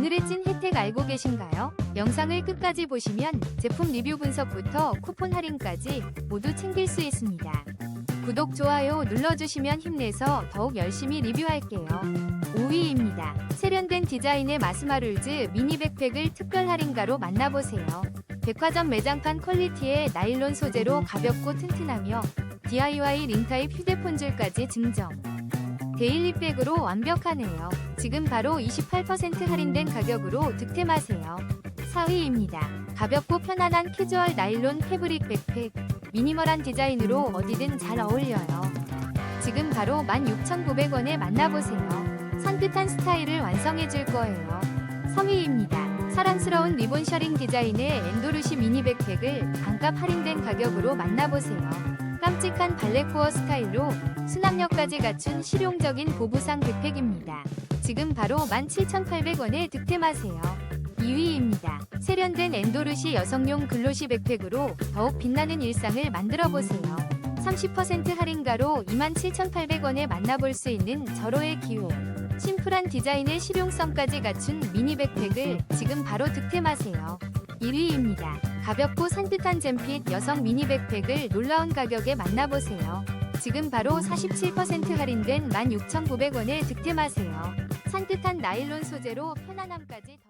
오늘의 찐 혜택 알고 계신가요? 영상을 끝까지 보시면 제품 리뷰 분석부터 쿠폰 할인까지 모두 챙길 수 있습니다. 구독, 좋아요 눌러주시면 힘내서 더욱 열심히 리뷰할게요. 5위입니다. 세련된 디자인의 마스마룰즈 미니 백팩을 특별 할인가로 만나보세요. 백화점 매장판 퀄리티의 나일론 소재로 가볍고 튼튼하며 DIY 링타입 휴대폰 줄까지 증정. 데일리백으로 완벽하네요. 지금 바로 28% 할인된 가격으로 득템하세요. 4위입니다. 가볍고 편안한 캐주얼 나일론 패브릭 백팩. 미니멀한 디자인으로 어디든 잘 어울려요. 지금 바로 16,900원에 만나보세요. 산뜻한 스타일을 완성해줄 거예요. 3위입니다. 사랑스러운 리본 셔링 디자인의 엔도르시 미니 백팩을 반값 할인된 가격으로 만나보세요. 깜찍한 발레코어 스타일로 수납력까지 갖춘 실용적인 보부상 백팩입니다. 지금 바로 17,800원에 득템하세요. 2위입니다. 세련된 엔도르시 여성용 글로시 백팩으로 더욱 빛나는 일상을 만들어 보세요. 30% 할인가로 27,800원에 만나볼 수 있는 절호의 기회. 심플한 디자인의 실용성까지 갖춘 미니 백팩을 지금 바로 득템하세요. 1위입니다. 가볍고 산뜻한 잼핏 여성 미니 백팩을 놀라운 가격에 만나보세요. 지금 바로 47% 할인된 16,900원에 득템하세요. 산뜻한 나일론 소재로 편안함까지 더